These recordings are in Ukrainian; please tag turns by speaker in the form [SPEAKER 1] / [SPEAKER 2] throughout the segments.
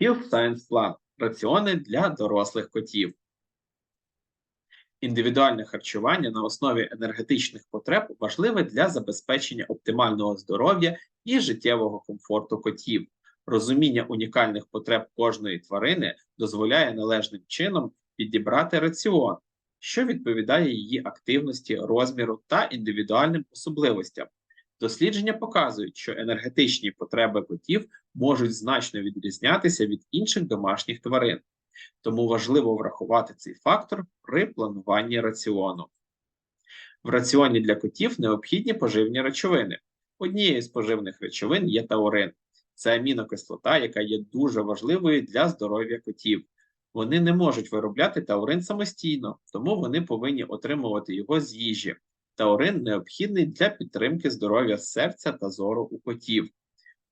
[SPEAKER 1] Health Science Plan – раціони для дорослих котів. Індивідуальне харчування на основі енергетичних потреб важливе для забезпечення оптимального здоров'я і життєвого комфорту котів. Розуміння унікальних потреб кожної тварини дозволяє належним чином підібрати раціон, що відповідає її активності, розміру та індивідуальним особливостям. Дослідження показують, що енергетичні потреби котів можуть значно відрізнятися від інших домашніх тварин, тому важливо врахувати цей фактор при плануванні раціону. В раціоні для котів необхідні поживні речовини. Однією з поживних речовин є таурин. Це амінокислота, яка є дуже важливою для здоров'я котів. Вони не можуть виробляти таурин самостійно, тому вони повинні отримувати його з їжі. Таурин необхідний для підтримки здоров'я серця та зору у котів.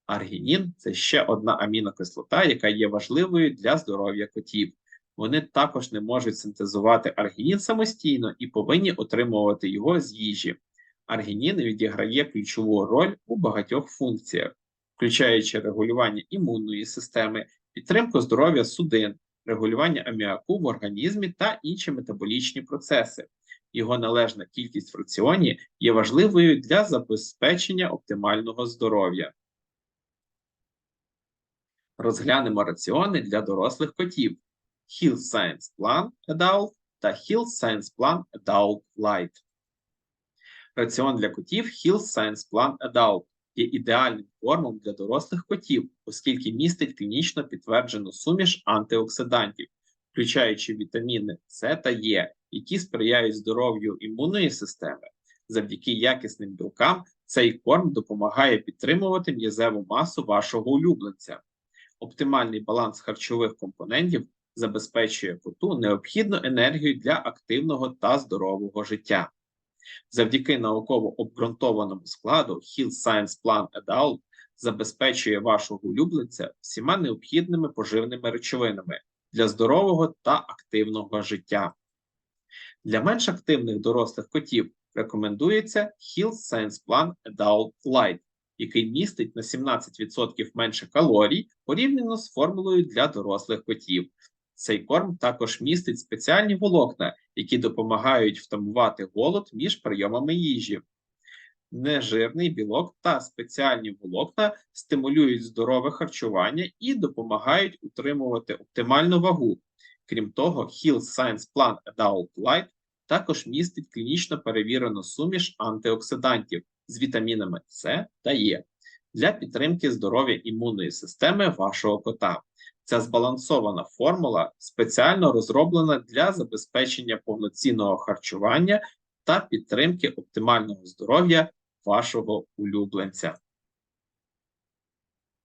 [SPEAKER 1] Аргінін це ще одна амінокислота, яка є важливою для здоров'я котів. Вони також не можуть синтезувати аргінін самостійно і повинні отримувати його з їжі. Аргінін відіграє ключову роль у багатьох функціях, включаючи регулювання імунної системи, підтримку здоров'я судин, регулювання аміаку в організмі та інші метаболічні процеси. Його належна кількість в раціоні є важливою для забезпечення оптимального здоров'я. Розглянемо раціони для дорослих котів Health Science Plan Adult та Health Science Plan Adult Light. Раціон для котів Health Science Plan Adult є ідеальним кормом для дорослих котів, оскільки містить клінічно підтверджену суміш антиоксидантів, включаючи вітаміни С та Е, які сприяють здоров'ю імунної системи. Завдяки якісним білкам цей корм допомагає підтримувати м'язеву масу вашого улюбленця. Оптимальний баланс харчових компонентів забезпечує коту необхідну енергію для активного та здорового життя. Завдяки науково обґрунтованому складу Health Science Plan Adult забезпечує вашого улюбленця всіма необхідними поживними речовинами для здорового та активного життя. Для менш активних дорослих котів рекомендується Health Science Plan Adult Light, який містить на 17% менше калорій порівняно з формулою для дорослих котів. Цей корм також містить спеціальні волокна, які допомагають втамувати голод між прийомами їжі. Нежирний білок та спеціальні волокна стимулюють здорове харчування і допомагають утримувати оптимальну вагу. Крім того, Health Science Plan Adult Light також містить клінічно перевірену суміш антиоксидантів з вітамінами С та Е для підтримки здоров'я імунної системи вашого кота. Ця збалансована формула спеціально розроблена для забезпечення повноцінного харчування та підтримки оптимального здоров'я вашого улюбленця.